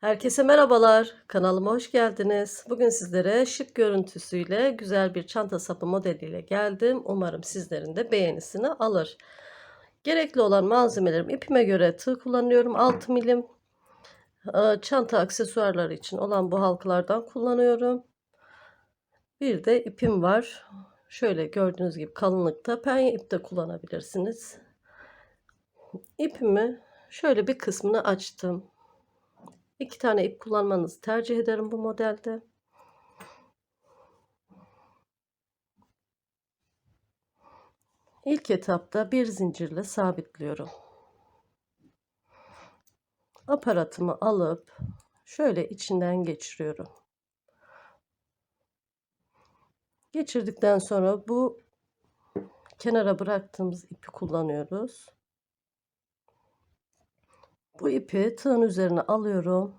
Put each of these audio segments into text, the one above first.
Herkese merhabalar. Kanalıma hoş geldiniz. Bugün sizlere şık görüntüsüyle güzel bir çanta sapı modeliyle geldim. Umarım sizlerin de beğenisini alır. Gerekli olan malzemelerim ipime göre tığ kullanıyorum. 6 milim Ee, çanta aksesuarları için olan bu halkalardan kullanıyorum. Bir de ipim var. Şöyle gördüğünüz gibi kalınlıkta penye ip de kullanabilirsiniz. İpimi şöyle bir kısmını açtım. İki tane ip kullanmanızı tercih ederim bu modelde. İlk etapta bir zincirle sabitliyorum. Aparatımı alıp şöyle içinden geçiriyorum. Geçirdikten sonra bu kenara bıraktığımız ipi kullanıyoruz. Bu ipi tığın üzerine alıyorum.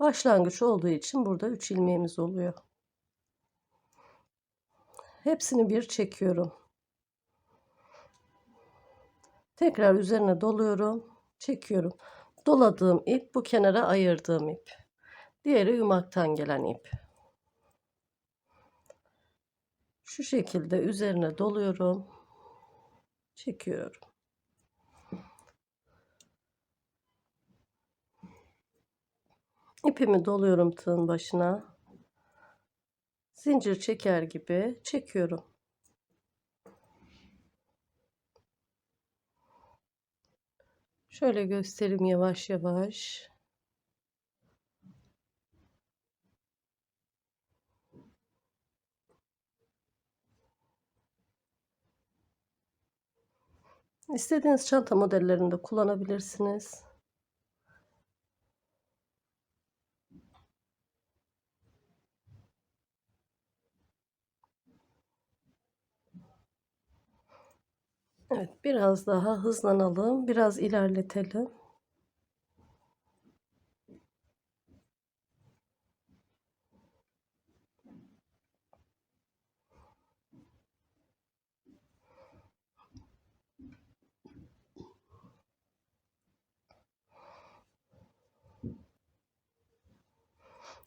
Başlangıç olduğu için burada 3 ilmeğimiz oluyor. Hepsini bir çekiyorum. Tekrar üzerine doluyorum. Çekiyorum. Doladığım ip bu kenara ayırdığım ip. Diğeri yumaktan gelen ip. Şu şekilde üzerine doluyorum. Çekiyorum. İpimi doluyorum tığın başına. Zincir çeker gibi çekiyorum. Şöyle göstereyim yavaş yavaş. İstediğiniz çanta modellerinde kullanabilirsiniz. Evet, biraz daha hızlanalım, biraz ilerletelim.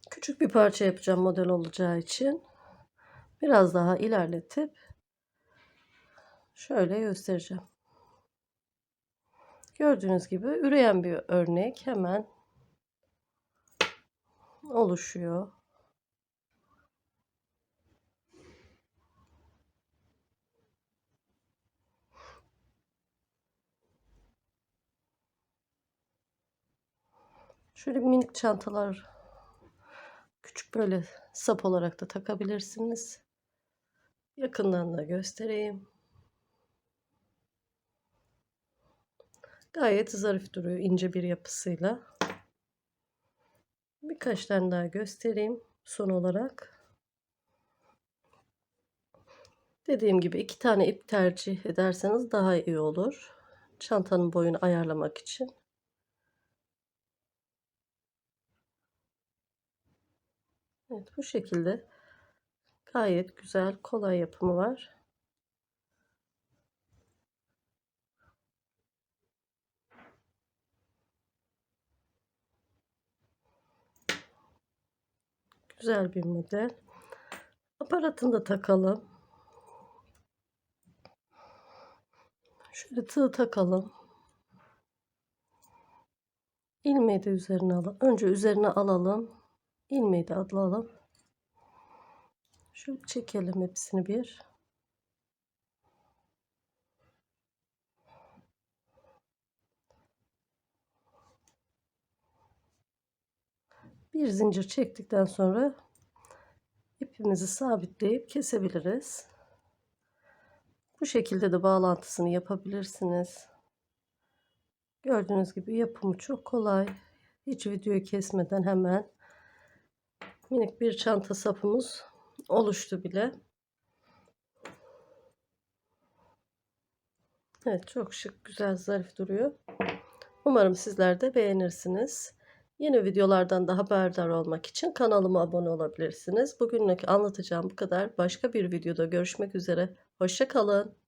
Küçük bir parça yapacağım model olacağı için biraz daha ilerletip şöyle göstereceğim. Gördüğünüz gibi üreyen bir örnek hemen oluşuyor. Şöyle minik çantalar küçük böyle sap olarak da takabilirsiniz. Yakından da göstereyim. Gayet zarif duruyor ince bir yapısıyla. Birkaç tane daha göstereyim son olarak. Dediğim gibi iki tane ip tercih ederseniz daha iyi olur. Çantanın boyunu ayarlamak için. Evet bu şekilde gayet güzel kolay yapımı var. Güzel bir model. Aparatını da takalım. Şöyle tığ takalım. İlmeği de üzerine alalım. Önce üzerine alalım. İlmeği de alalım. Şöyle çekelim hepsini bir. Bir zincir çektikten sonra ipimizi sabitleyip kesebiliriz. Bu şekilde de bağlantısını yapabilirsiniz. Gördüğünüz gibi yapımı çok kolay. Hiç videoyu kesmeden hemen minik bir çanta sapımız oluştu bile. Evet çok şık, güzel, zarif duruyor. Umarım sizler de beğenirsiniz. Yeni videolardan da haberdar olmak için kanalıma abone olabilirsiniz. Bugünlük anlatacağım bu kadar. Başka bir videoda görüşmek üzere. Hoşçakalın.